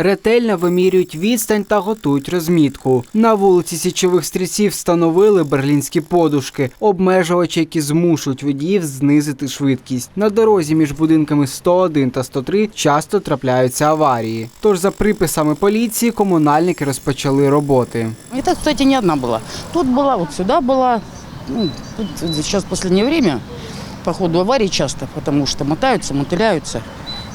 ретельно вимірюють відстань та готують розмітку. На вулиці січових стрільців встановили берлінські подушки, обмежувачі, які змушують водіїв знизити швидкість. На дорозі між будинками 101 та 103 часто трапляються аварії. Тож, за приписами поліції, комунальники розпочали роботи. Это, кстати, не одна была. Тут была, вот сюда была. Ну, тут сейчас в последнее время, по ходу аварий часто, потому что мотаются, мотыляются,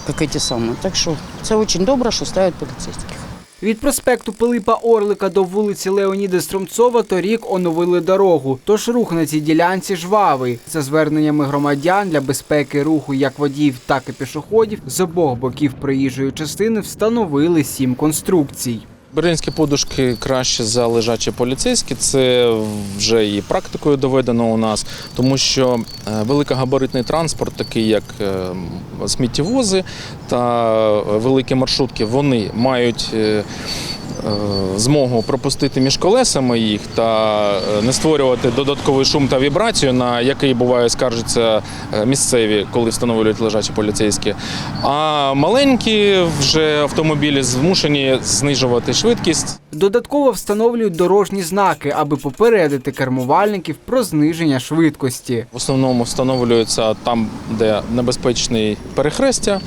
как эти самые. Так что это очень добро, что ставят полицейских. Від проспекту Пилипа Орлика до вулиці Леоніда Стромцова торік оновили дорогу, тож рух на цій ділянці жвавий. За зверненнями громадян для безпеки руху як водіїв, так і пішоходів з обох боків проїжджої частини встановили сім конструкцій. Берлінські подушки краще за лежачі поліцейські. Це вже і практикою доведено у нас, тому що е, великогабаритний транспорт, такий як е, сміттєвози та е, великі маршрутки, вони мають. Е, Змогу пропустити між колесами їх та е, не створювати додатковий шум та вібрацію, на який буває скаржаться е, місцеві, коли встановлюють лежачі поліцейські. А маленькі вже автомобілі змушені знижувати швидкість. Додатково встановлюють дорожні знаки, аби попередити кермувальників про зниження швидкості. В основному встановлюються там, де небезпечний перехрестя,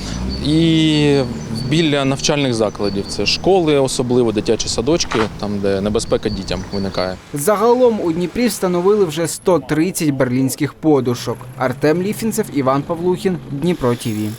і біля навчальних закладів. Це школи, особливо дитячі садочки, там де небезпека дітям виникає. Загалом у Дніпрі встановили вже 130 берлінських подушок. Артем Ліфінцев, Іван Павлухін, Дніпро ТІВІ.